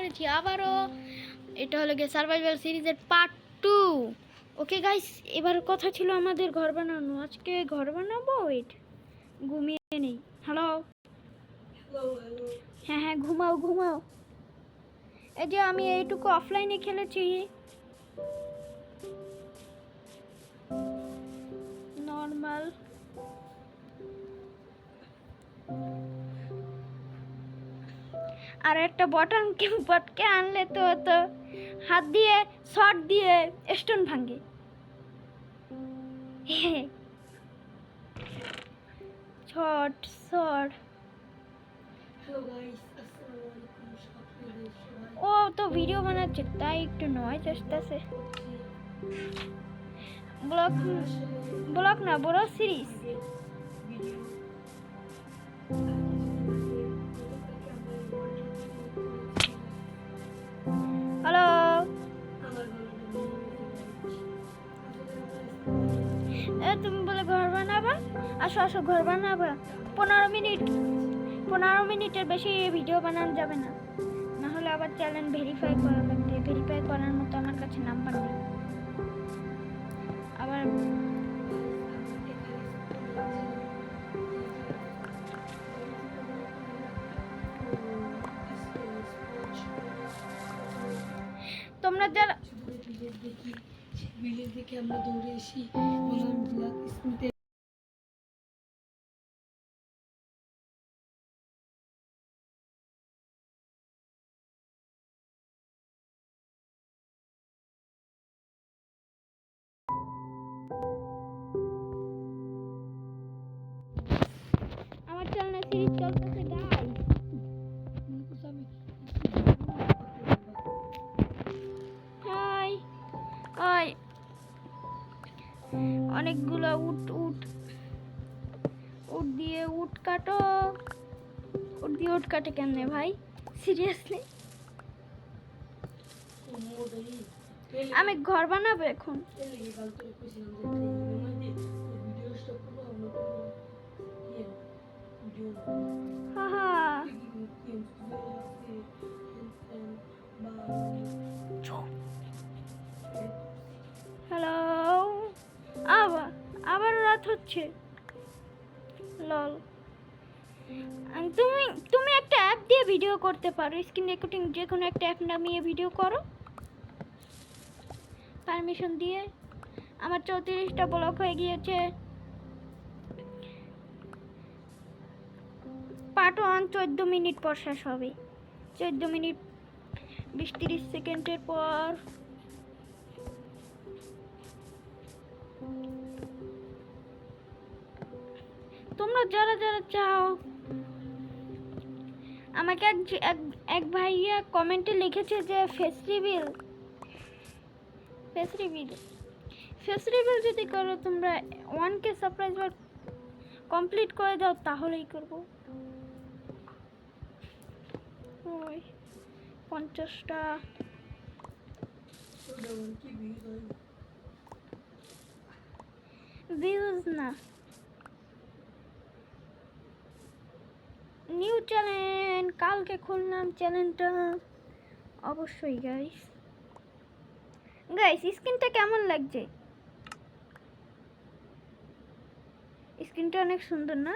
করেছি আবারও। এটা হলো গিয়ে সার্ভাইভাল সিরিজের পার্ট টু ওকে গাইস এবার কথা ছিল আমাদের ঘর বানানো। আজকে ঘর বানাবো? ওয়েট ঘুমিয়ে নেই। হ্যালো হ্যাঁ হ্যাঁ ঘুমাও ঘুমাও। এই যে আমি এইটুকু অফলাইনে খেলেছি। আর একটা বটন বটকে আনলে তো তো হাত দিয়ে শর্ট দিয়ে স্টোন ভাঙে। শর্ট শর্ট ও তো ভিডিও বানাচ্ছে তাই একটু নয় আসতেছে। ব্লগ ব্লগ না বড় সিরিজ তুমি বলে ঘর বানাবা আসো আসো ঘর বানাবা। পনেরো মিনিট, পনেরো মিনিটের বেশি ভিডিও বানানো যাবে না। না হলে আবার চ্যানেল ভেরিফাই করা লাগবে। ভেরিফাই করার মতো আমার কাছে নাম্বার নেই। আবার তোমরা যারা দেখি ভিডিও দেখে আমরা দৌড়ে এসি এবং আমি ব্ল্যাক স্মিথে আমার চ্যানেলে সিরিজ চলতেছে গাইস অনেকগুলো উট উট। উট দিয়ে উট কাটো। উট দিয়ে উট কাটে কেমনে ভাই? সিরিয়াসলি আমি ঘর বানাবো এখন? হচ্ছে। লল। তুমি তুমি একটা অ্যাপ দিয়ে ভিডিও করতে পারো স্ক্রিন রেকর্ডিং যে কোনো একটা অ্যাপ নামিয়ে ভিডিও করো। পারমিশন দিয়ে। আমার চৌত্রিশটা ব্লক হয়ে গিয়েছে। পার্ট ওয়ান চোদ্দ মিনিট পর শেষ হবে। চোদ্দ মিনিট বিশ তিরিশ সেকেন্ডের পর তোমরা যারা যারা চাও আমাকে এক এক- ভাইয়া কমেন্টে লিখেছে যে face reveal face reveal face reveal যদি করো তোমরা ওয়ান কে সারপ্রাইজ কমপ্লিট করে দাও তাহলেই করব। ওই পঞ্চাশটা। ভিউজ না। নিউ চ্যানেল, কালকে খুললাম চ্যানেলটা। অবশ্যই গাইস গাইস স্ক্রিনটা কেমন লাগছে? স্ক্রিনটা অনেক সুন্দর, না?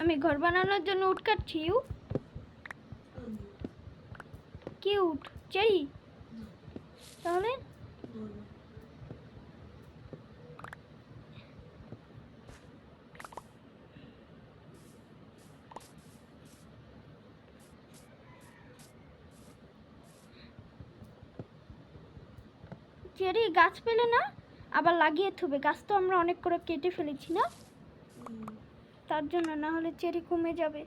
আমি ঘর বানানোর জন্য উট কাটছি ইউ কি উট চেরি। তাহলে? চেরি গাছ পেলে না? আবার লাগিয়ে থুবে। গাছ তো আমরা অনেক করে কেটে ফেলেছি না? তার জন্য না হলে চেরি কমে যাবে।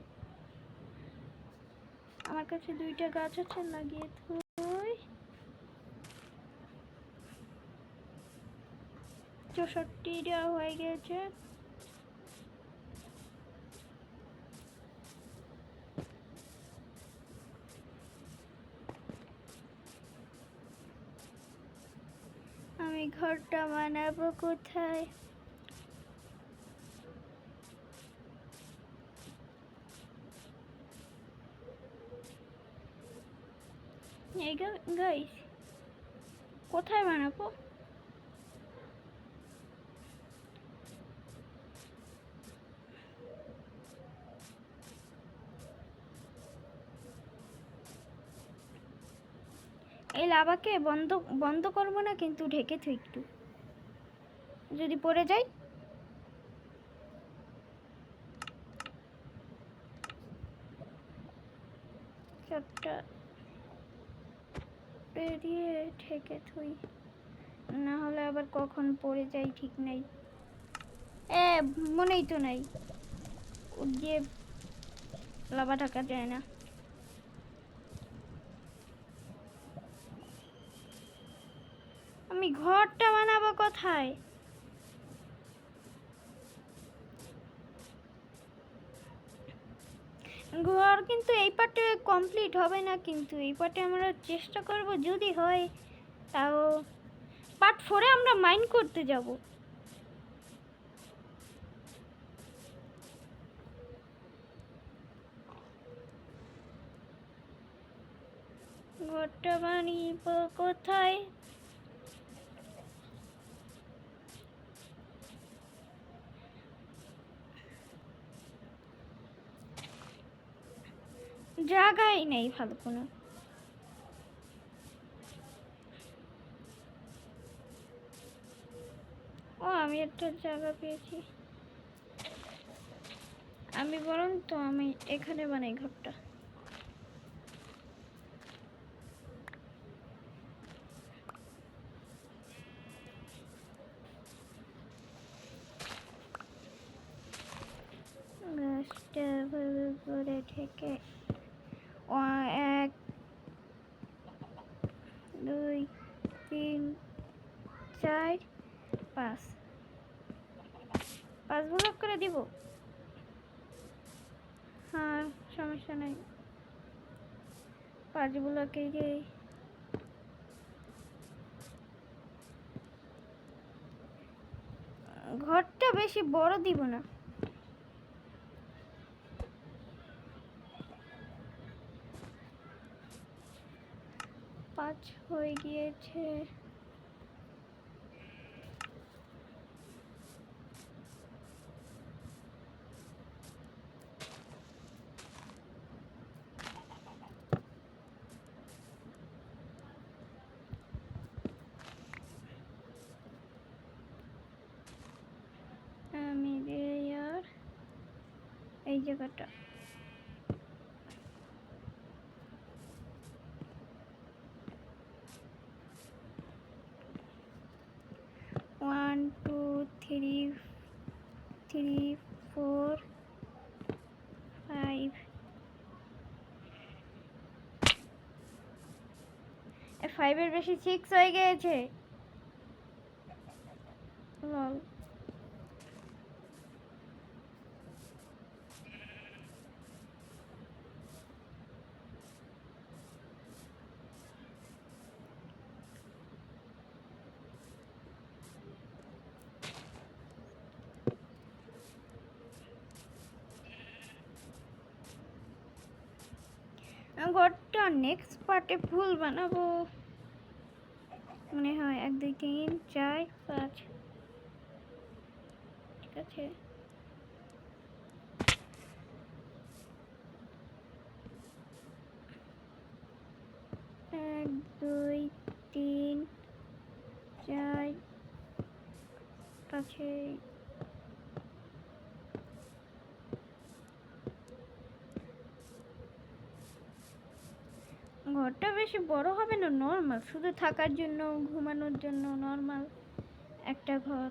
আমার কাছে দুইটা গাছ আছে লাগিয়ে থই। চৌষট্টিটা হয়ে গেছে। আমি ঘরটা বানাবো কোথায়? গাইস কোথায় বানাবো? এই লাভাকে বন্ধ বন্ধ করব না, কিন্তু ঢেকে একটু। যদি পড়ে যাই চারটা বেরিয়ে ঠেকে থুই। না হলে আবার কখন পড়ে যাই ঠিক নাই। এ, মনেই তো নাই। দিয়ে লাভা ঢাকা যায় না। আমি ঘরটা বানাবো কোথায় ঘর কিন্তু এই পার্টে কমপ্লিট হবে না কিন্তু। এই পার্টে আমরা চেষ্টা করব যদি হয়, তাও পার্ট ফোরে আমরা মাইন্ড করতে যাব। ঘরটা বানিব কোথায়? জায়গাই নেই ভালো কোনো। ও, আমি একটা জায়গা পেয়েছি। আমি বরং তো আমি এখানে বানাই ঘরটা। গাছটা করে থেকে ও এক দুই তিন চার পাঁচ পাঁচ ব্লক করে দিব? হ্যাঁ সমস্যা নাই। পাঁচ ব্লকে গিয়ে ঘরটা বেশি বড় দিব না। পাঁচ হয়ে গিয়েছে আমি আর এই জায়গাটা। One two three three four five ফাইভের বেশি সিক্স হয়ে গিয়েছে। লল ঘরটা নেক্সট পার্টে ফুল বানাবো। মনে হয় এক, দুই, তিন, চার, পাঁচ। ঠিক আছে। এক, দুই, তিন, চার, পাঁচে বেশি বড় হবে না? নর্মাল শুধু থাকার জন্য ঘুমানোর জন্য নর্মাল একটা ঘর।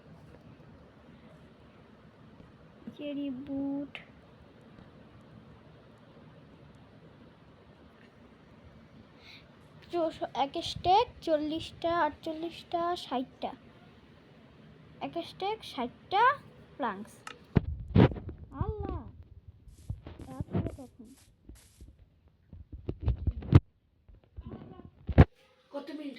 চেরি বুট। এক স্টেক চল্লিশটা, আটচল্লিশটা, ষাটটা। এক স্টেক ষাটটা প্লাঙ্কস আল্লাহ, তারপরে কত মিনিট